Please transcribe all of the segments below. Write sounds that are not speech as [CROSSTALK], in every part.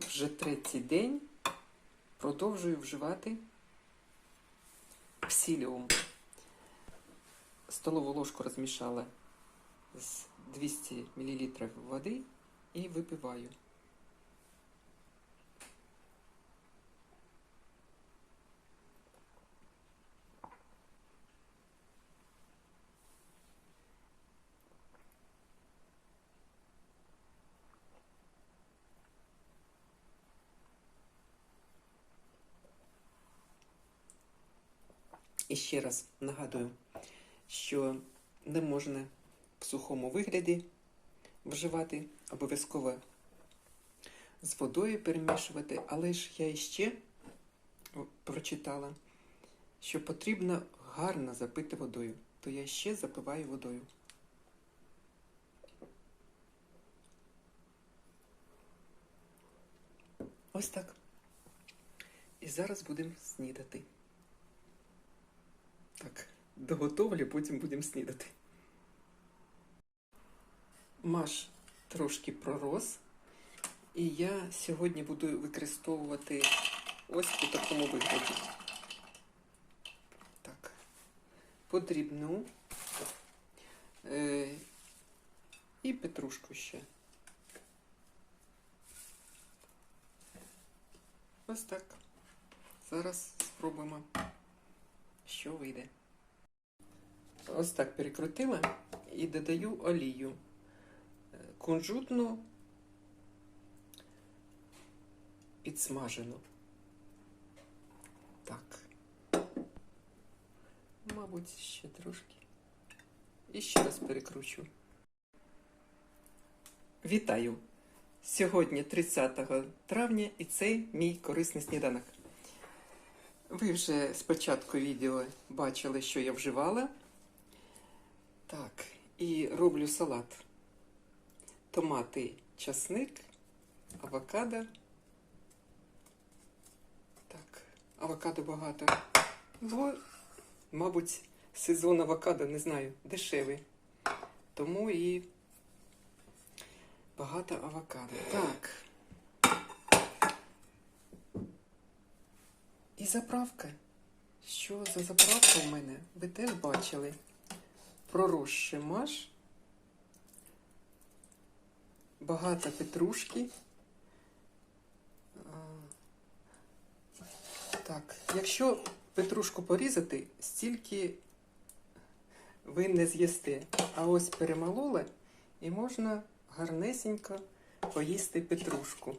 вже третій день продовжую вживати псіліум. Столову ложку розмішала з 200 мл води і випиваю. І ще раз нагадую, що не можна в сухому вигляді вживати, обов'язково з водою перемішувати, але ж я іще прочитала, що потрібно гарно запити водою, то я ще запиваю водою. Ось так. І зараз будемо снідати. Так, доготовлю, потім будемо снідати. Маш трошки пророс. І я сьогодні буду використовувати ось у такому вигляді. Так, подрібну е, і петрушку ще. Ось так. Зараз спробуємо що вийде. Ось так перекрутила і додаю олію Е, кунжутну підсмажену. Так. Мабуть, ще трошки. І ще раз перекручу. Вітаю! Сьогодні 30 травня і це мій корисний сніданок. Ви вже спочатку відео бачили, що я вживала. Так, і роблю салат. Томати, часник, авокадо. Так, авокадо багато. Бо, мабуть, сезон авокадо, не знаю, дешевий. Тому і багато авокадо. Так. І заправка. Що за заправка у мене? Ви теж бачили. Проросший маш. Багато петрушки. Так, якщо петрушку порізати, стільки ви не з'їсте. А ось перемололи і можна гарнесенько поїсти петрушку.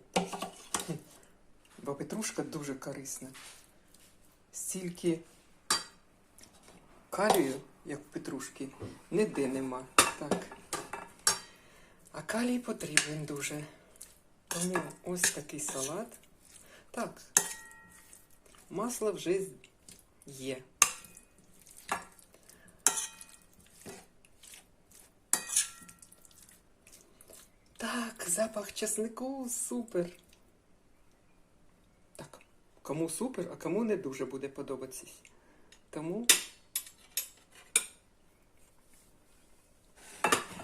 Бо петрушка дуже корисна стільки калію, як в петрушки, ніде нема. Так. А калій потрібен дуже. Тому ось такий салат. Так, масло вже є. Так, запах чеснику супер. Кому супер, а кому не дуже буде подобатися. Тому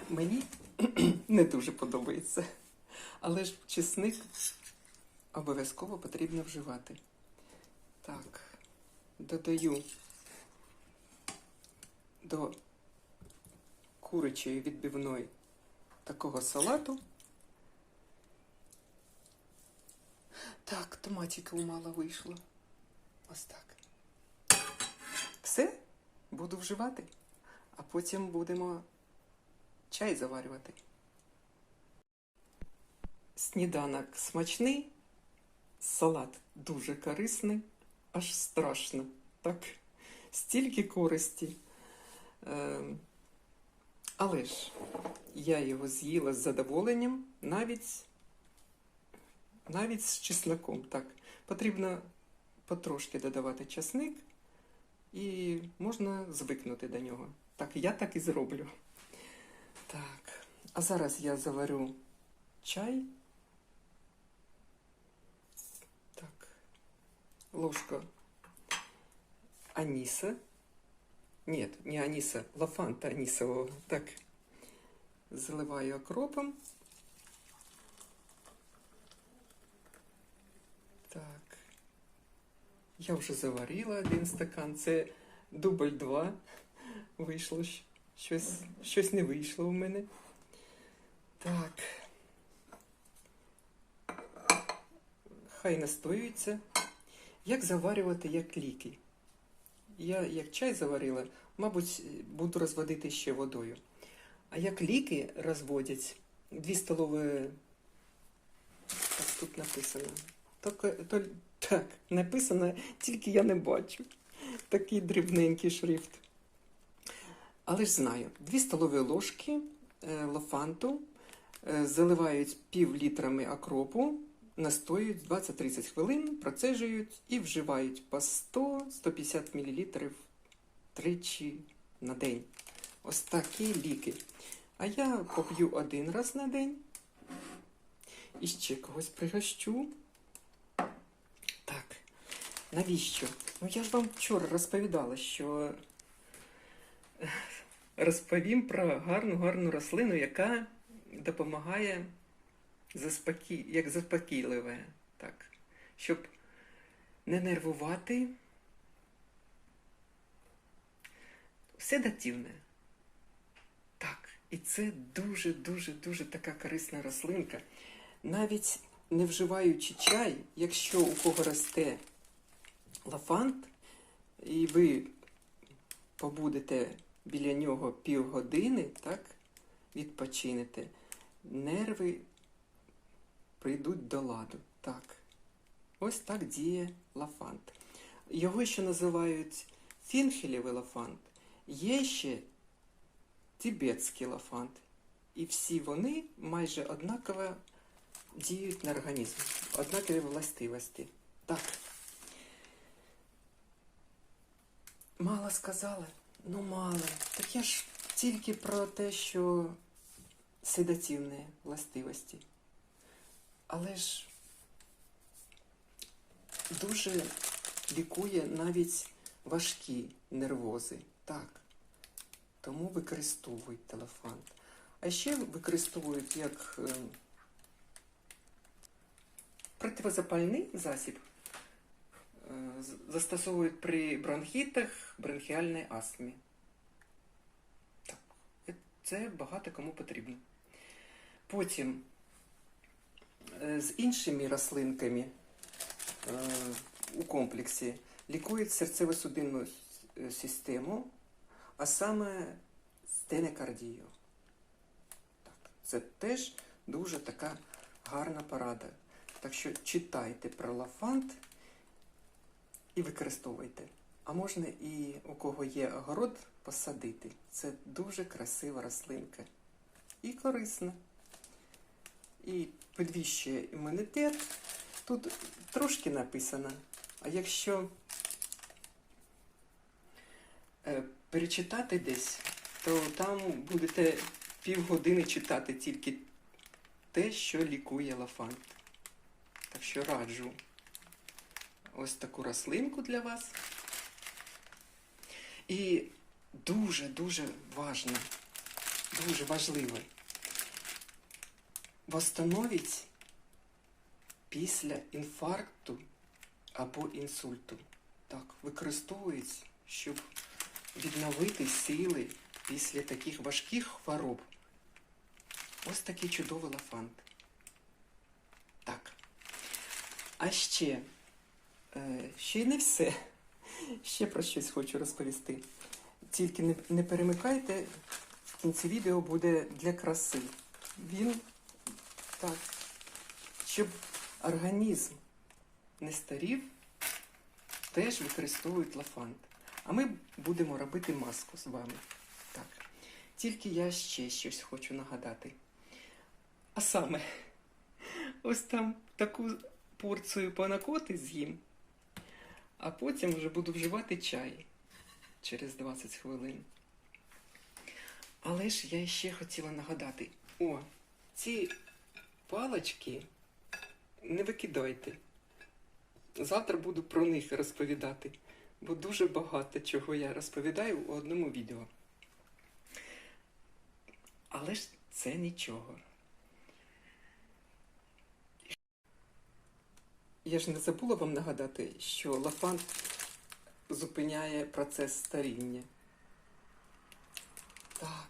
мені [CLEARS THROAT] не дуже подобається. Але ж чесник обов'язково потрібно вживати. Так, додаю до курячої відбивної такого салату. Так, томатиків мало вийшло. Ось так. Все, буду вживати, а потім будемо чай заварювати. Сніданок смачний, салат дуже корисний, аж страшно. Так, стільки користі. Ем, але ж я його з'їла з задоволенням, навіть навіть з чесноком. Так, потрібно потрошки додавати чесник і можна звикнути до нього. Так, я так і зроблю. Так, а зараз я заварю чай. Так, ложка аніса. Нет, не аніса, лафанта анісового. Так, заливаю окропом. Так. Я вже заварила один стакан. Це дубль 2. Вийшло щось, щось не вийшло у мене. Так. Хай настоюється. Як заварювати як ліки? Я як чай заварила, мабуть, буду розводити ще водою. А як ліки розводять 2 столові. Так тут написано. Так, то, так, написано, тільки я не бачу. Такий дрібненький шрифт. Але ж знаю, 2 столові ложки е, лофанту е, заливають пів літрами акропу, настоюють 20-30 хвилин, процежують і вживають по 100-150 мл тричі на день. Ось такі ліки. А я поп'ю один раз на день. І ще когось пригощу. Навіщо? Ну я ж вам вчора розповідала, що е, розповім про гарну гарну рослину, яка допомагає заспокі... як заспокійливе, так, щоб не нервувати. Седативне. Так, і це дуже-дуже дуже така корисна рослинка. Навіть не вживаючи чай, якщо у кого росте лафант, і ви побудете біля нього півгодини, так, відпочинете, нерви прийдуть до ладу. Так. Ось так діє лафант. Його ще називають фінхелєвий лафант. Є ще тибетський лафант. І всі вони майже однаково діють на організм, однакові властивості. Так. Мало сказали? Ну, мало. Так я ж тільки про те, що седативні властивості. Але ж дуже лікує навіть важкі нервози. Так. Тому використовують телефант. А ще використовують як е, противозапальний засіб. Застосовують при бронхітах, бронхіальній астмі. Так, це багато кому потрібно. Потім е, з іншими рослинками е, у комплексі лікують серцево-судинну е, систему, а саме стенокардію. Так, це теж дуже така гарна порада. Так що читайте про лафант використовуйте. А можна і у кого є огород посадити. Це дуже красива рослинка і корисна. І підвищує імунітет. Тут трошки написано. А якщо е, перечитати десь, то там будете півгодини читати тільки те, що лікує лафант. Так що раджу ось таку рослинку для вас. І дуже-дуже важно, дуже важливо восстановить після інфаркту або інсульту. Так, використовують, щоб відновити сили після таких важких хвороб. Ось такий чудовий лафант. Так. А ще, ще й не все. Ще про щось хочу розповісти. Тільки не, не перемикайте, кінці відео буде для краси. Він так, щоб організм не старів, теж використовують лафант. А ми будемо робити маску з вами. Так. Тільки я ще щось хочу нагадати. А саме, ось там таку порцію панакоти з'їм, а потім вже буду вживати чай через 20 хвилин. Але ж я ще хотіла нагадати: о, ці палочки не викидайте. Завтра буду про них розповідати, бо дуже багато чого я розповідаю у одному відео. Але ж це нічого. Я ж не забула вам нагадати, що лафант зупиняє процес старіння. Так,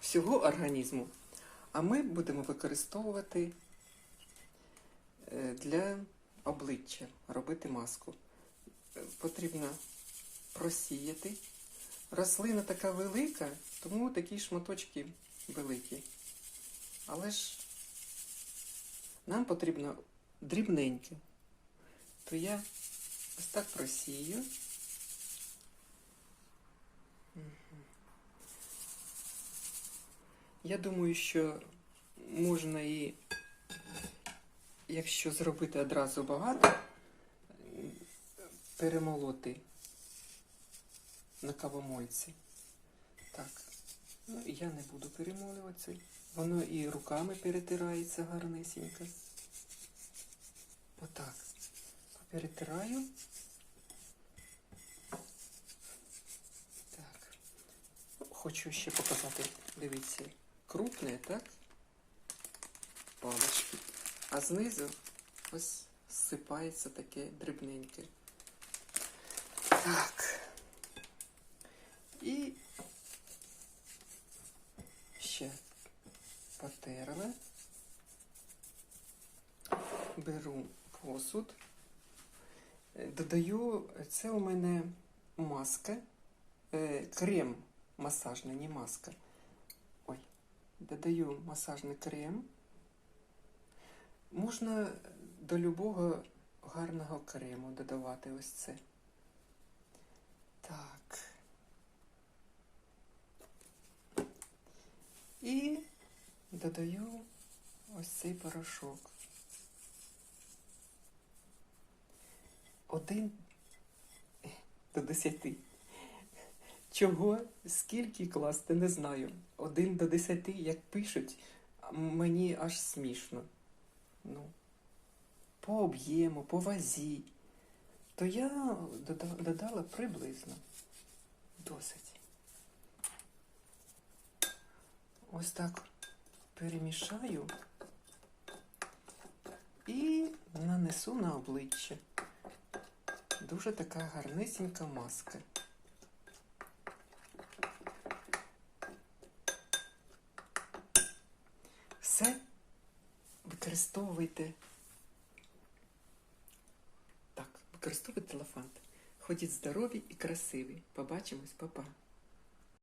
всього організму. А ми будемо використовувати е, для обличчя, робити маску. Потрібно просіяти. Рослина така велика, тому такі шматочки великі. Але ж нам потрібно дрібненьке. То я ось так просію. Я думаю, що можна і, якщо зробити одразу багато, перемолоти на кавомойці. Так, ну я не буду перемолювати. Воно і руками перетирається гарнесенько. Отак. Перетираю. Так. Хочу ще показати, дивіться, крупне, так? Палички. А знизу ось зсипається таке дрібненьке. Так. І ще потерли. Беру посуд. Е, Додаю, це у мене маска, е, крем масажний, не маска. Ой, додаю масажний крем. Можна до любого гарного крему додавати ось це. Так. І додаю ось цей порошок. Один до десяти. Чого, скільки класти, не знаю. Один до десяти, як пишуть, мені аж смішно. Ну, по об'єму, по вазі. То я додала приблизно. Досить. Ось так перемішаю і нанесу на обличчя. Дуже така гарнисінька маска. Все використовуйте. Так, використовуйте лафант. Ходіть здорові і красиві. Побачимось, па-па.